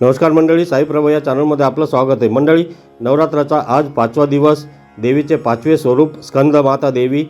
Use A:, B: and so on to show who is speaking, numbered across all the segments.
A: नमस्कार मंडळी साईप्रभा या चॅनलमध्ये आपलं स्वागत आहे. मंडळी नवरात्राचा आज पाचवा दिवस देवीचे पाचवे स्वरूप स्कंदमाता देवी.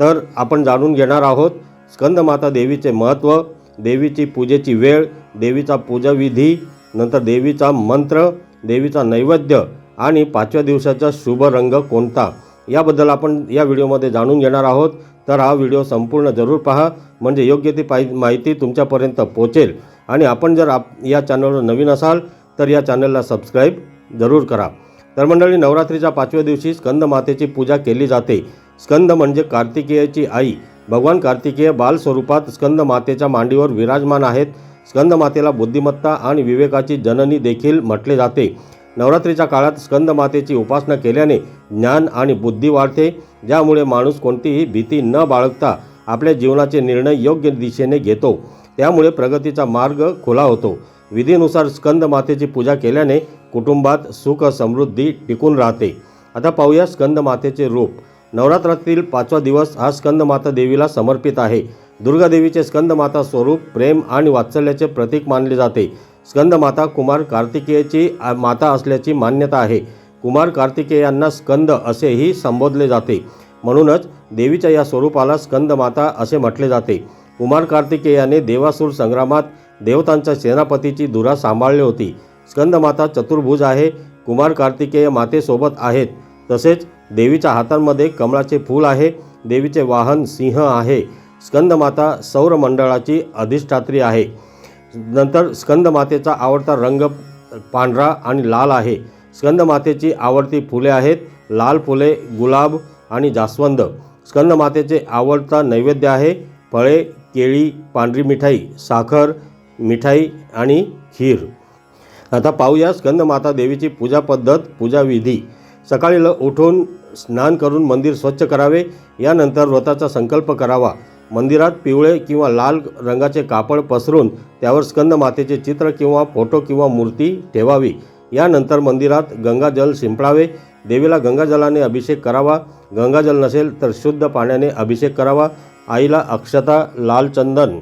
A: तर आपण जाणून घेणार आहोत स्कंदमाता देवीचे महत्त्व देवीची पूजेची वेळ देवीचा पूजाविधी नंतर देवीचा मंत्र देवीचा नैवेद्य आणि पाचव्या दिवसाचा शुभ रंग कोणता? याबद्दल आपण या व्हिडिओमध्ये जाणून घेणार आहोत. तर हा व्हिडिओ संपूर्ण जरूर पहा. म्हणजे योग्य ती पाहि माहिती तुमच्यापर्यंत पोचेल. आणि आपण जर आप या चॅनलवर नवीन असाल तर या चॅनलला सबस्क्राईब जरूर करा. तर मंडळी नवरात्रीच्या पाचव्या दिवशी स्कंद मातेची पूजा केली जाते. स्कंद म्हणजे कार्तिकेयाची आई. भगवान कार्तिकेय बाल स्वरूपात स्कंद मातेच्या मांडीवर विराजमान आहेत. स्कंद मातेला बुद्धिमत्ता आणि विवेकाची जननी देखील म्हटले जाते. नवरात्रीच्या काळात स्कंद मातेची उपासना केल्याने ज्ञान आणि बुद्धी वाढते. ज्यामुळे माणूस कोणतीही भीती न बाळगता आपल्या जीवनाचे निर्णय योग्य दिशेने घेतो. त्यामुळे प्रगतीचा मार्ग खुला होतो. विधीनुसार स्कंद मातेची पूजा केल्याने कुटुंबात सुख समृद्धी टिकून राहते. आता पाहूया स्कंद मातेचे रूप. नवरात्रातील पाचवा दिवस हा स्कंद माता देवीला समर्पित आहे. दुर्गादेवीचे स्कंदमाता स्कंद माता स्वरूप प्रेम आणि वात्सल्याचे प्रतीक मानले जाते. स्कंद माता कुमार कार्तिकेयची माता असल्याची मान्यता आहे. कुमार कार्तिकेयांना स्कंद असेही संबोधले जाते. म्हणूनच देवीच्या या स्वरूपाला स्कंद माता असे म्हटले जाते. कुमार कार्तिकेयाने देवासूर संग्रामात देवतांच्या सेनापतीची धुरा सांभाळली होती. स्कंदमाता चतुर्भुज आहे कुमार कार्तिकेय मातेसोबत आहेत. तसेच देवीच्या हातांमध्ये कमळाचे फूल आहे देवीचे वाहन सिंह आहे. स्कंदमाता सौरमंडळाची अधिष्ठात्री आहे. नंतर स्कंदमातेचा आवडता रंग पांढरा आणि लाल आहे. स्कंदमातेची आवडती फुले आहेत लाल फुले गुलाब आणि जास्वंद. स्कंदमातेचे आवडता नैवेद्य आहे फळे केळी पांढरी मिठाई साखर मिठाई आणि खीर. आता पाहूया स्कंदमाता देवीची पूजा पद्धत पूजाविधी सकाळी ल उठून स्नान करून मंदिर स्वच्छ करावे यानंतर व्रताचा संकल्प करावा. मंदिरात पिवळे किंवा लाल रंगाचे कापड पसरून त्यावर स्कंदमातेचे चित्र किंवा फोटो किंवा मूर्ती ठेवावी. यानंतर मंदिरात गंगाजल शिंपडावे. देवीला गंगाजलाने अभिषेक करावा. गंगाजल नसेल तर शुद्ध पाण्याने अभिषेक करावा. आईला अक्षता लाल चंदन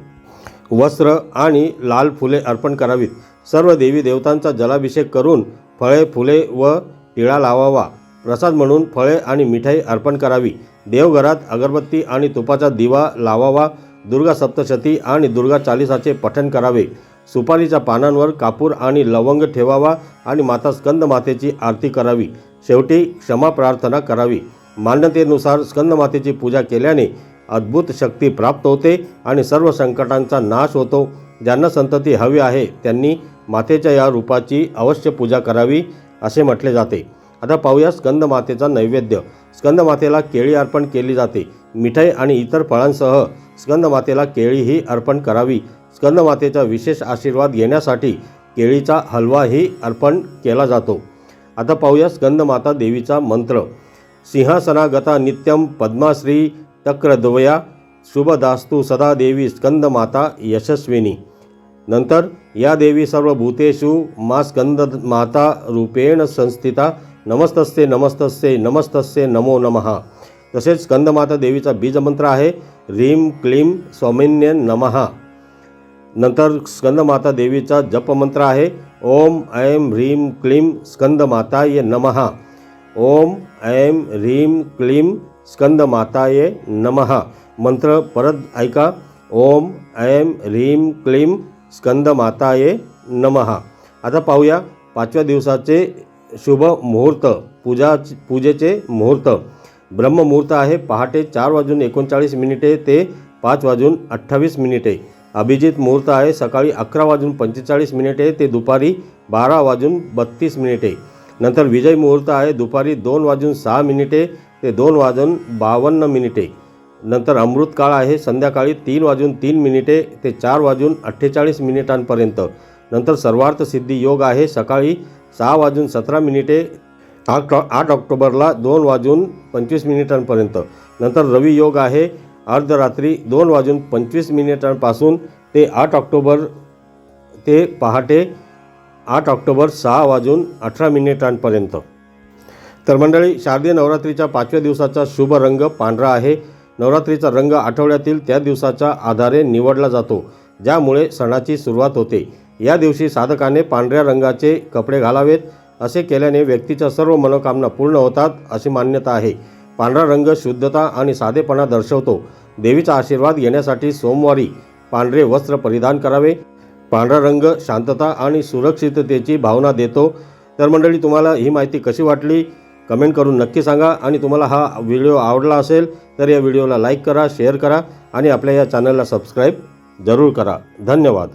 A: वस्त्र आणि लाल फुले अर्पण करावीत. सर्व देवी देवतांचा जलाभिषेक करून फळे फुले व टिळा लावावा. प्रसाद म्हणून फळे आणि मिठाई अर्पण करावी. देवघरात अगरबत्ती आणि तुपाचा दिवा लावावा. दुर्गा सप्तशती आणि दुर्गा चालिसाचे पठण करावे. सुपारीच्या पानांवर कापूर आणि लवंग ठेवावा आणि माता स्कंदमातेची आरती करावी. शेवटी क्षमा प्रार्थना करावी. मान्यतेनुसार स्कंदमातेची पूजा केल्याने अद्भुत शक्ती प्राप्त होते आणि सर्व संकटांचा नाश होतो. ज्यांना संतती हवी आहे त्यांनी मातेच्या या रूपाची अवश्य पूजा करावी असे म्हटले जाते. आता पाहूया स्कंदमातेचा नैवेद्य. स्कंदमातेला केळी अर्पण केली जाते. मिठाई आणि इतर फळांसह स्कंदमातेला केळीही अर्पण करावी. स्कंदमातेचा विशेष आशीर्वाद घेण्यासाठी केळीचा हलवाही अर्पण केला जातो. आता पाहूया स्कंदमाता देवीचा मंत्र. सिंहासनागता नित्यम पद्माश्री तक्रद्वया शुभदास्तु सदा देवी स्कंदमाता यशस्विनी। नंतर या देवी सर्व भूतेषु मा स्कंद माता रूपेण संस्थिता। नमस्तस्ते नमस्तस्ते नमस्तस्ये नमो नमः। तसेच स्कंदमाता देवीचा बीजमंत्र आहे ह्रीम क्लीम सौमिन्य नमः। नंतर स्कंदमाता देवीचा जपमंत्र आहे ओम ऐं ह्रीं क्लीं स्कंदमाताय नमः। ओम ऐं ह्रीं क्लीं स्कंद माताये नमः। मंत्र परत ऐका। ओम ऐम ह्रीम क्लीम स्कंदमाताय नमः। आता पाहूया पाचव्या दिवसाचे शुभ मुहूर्त पूजा पूजेचे मुहूर्त. ब्रह्ममुहूर्त आहे पहाटे चार वाजून एकोणचाळीस मिनिटे ते पाच वाजून अठ्ठावीस मिनिटे. अभिजित मुहूर्त आहे सकाळी अकरा वाजून पंचेचाळीस मिनिटे ते दुपारी बारा वाजून बत्तीस मिनिटे. नंतर विजय मुहूर्त आहे दुपारी दोन वाजून सहा मिनिटे ते दोन वाजून बावन्न मिनिटे. नंतर अमृत काळ आहे संध्याकाळी तीन वाजून तीन मिनिटे ते चार वाजून अठ्ठेचाळीस मिनिटांपर्यंत. नंतर सर्वार्थ सिद्धी योग आहे सकाळी सहा वाजून सतरा मिनिटे आठ आठ ऑक्टोबरला दोन वाजून पंचवीस मिनिटांपर्यंत. नंतर रवी योग आहे अर्धरात्री दोन वाजून पंचवीस मिनिटांपासून ते आठ ऑक्टोबर ते पहाटे आठ ऑक्टोबर सहा वाजून अठरा मिनिटांपर्यंत. तर मंडळी शारदीय नवरात्रीच्या पाचव्या दिवसाचा शुभ रंग पांढरा आहे. नवरात्रीचा रंग आठवड्यातील त्या दिवसाच्या आधारे निवडला जातो ज्यामुळे सणाची सुरुवात होते. या दिवशी साधकाने पांढऱ्या रंगाचे कपडे घालावेत असे केल्याने व्यक्तीच्या सर्व मनोकामना पूर्ण होतात अशी मान्यता आहे. पांढरा रंग शुद्धता आणि साधेपणा दर्शवतो. देवीचा आशीर्वाद घेण्यासाठी सोमवारी पांढरे वस्त्र परिधान करावे. पांढरा रंग शांतता आणि सुरक्षिततेची भावना देतो. तर मंडळी तुम्हाला ही माहिती कशी वाटली? कमेंट करून नक्की सांगा. आणि तुम्हाला हा व्हिडिओ आवडला असेल तर या व्हिडिओला लाईक करा शेअर करा आणि आपल्या या चॅनलला सबस्क्राईब जरूर करा. धन्यवाद.